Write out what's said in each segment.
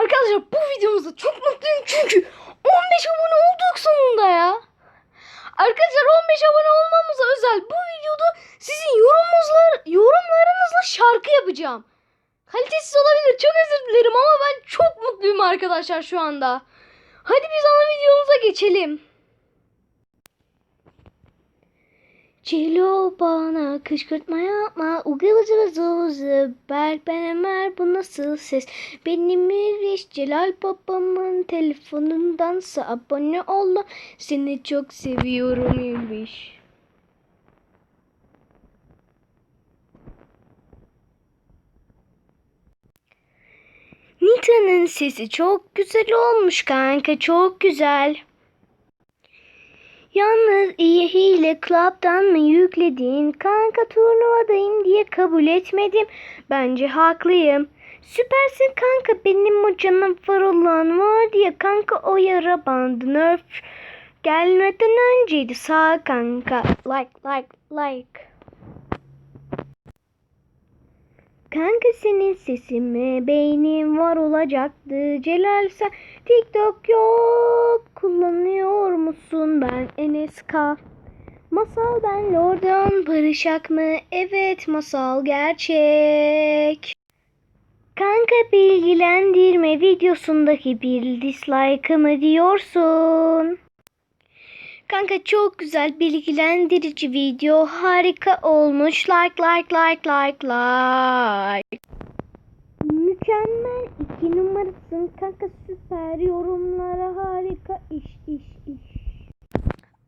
Arkadaşlar bu videomuzda çok mutluyum çünkü 15 abone olduk sonunda ya. Arkadaşlar 15 abone olmamıza özel bu videoda sizin yorumumuzla, yorumlarınızla şarkı yapacağım. Kalitesiz olabilir çok özür dilerim ama ben çok mutluyum arkadaşlar şu anda. Hadi biz ana videomuza geçelim. Cilo bana kışkırtma yapma. Ugu vızı vızı vızı. Berk ben Ömer bu nasıl ses? Benim Meriç Celal babamın telefonundansa abone ol. Seni çok seviyorum Ülviş Nita'nın sesi çok güzel olmuş kanka çok güzel Yalnız iyi hile club'dan mı yükledin? Kanka turnuvadayım diye kabul etmedim. Bence haklıyım. Süpersin kanka benim o canavar olan var diye kanka o yara bandı nerf. Gelmeden önceydi sağ kanka. Like like like. Kanka senin sesime beynim var olacaktı. Celal sen TikTok yok kullanıyor musun? Ben Enes K. Masal ben Lord'um barışak mı? Evet masal gerçek. Kanka bilgilendirme videosundaki bir dislike mı diyorsun? Kanka çok güzel bilgilendirici video. Harika olmuş. Like like like like like. Mükemmel iki numarasın. Kanka süper. Yorumlara harika. İş iş iş.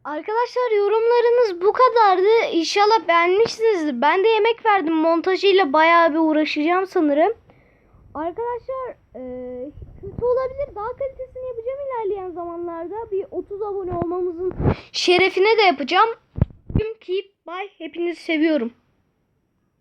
Arkadaşlar yorumlarınız bu kadardı. İnşallah beğenmişsinizdir. Ben de yemek verdim. Montajıyla bayağı bir uğraşacağım sanırım. Arkadaşlar eee, kötü olabilir. Daha kalitesini yapacağım 30 abone olmamızın şerefine de yapacağım. Keep bye. Hepinizi seviyorum.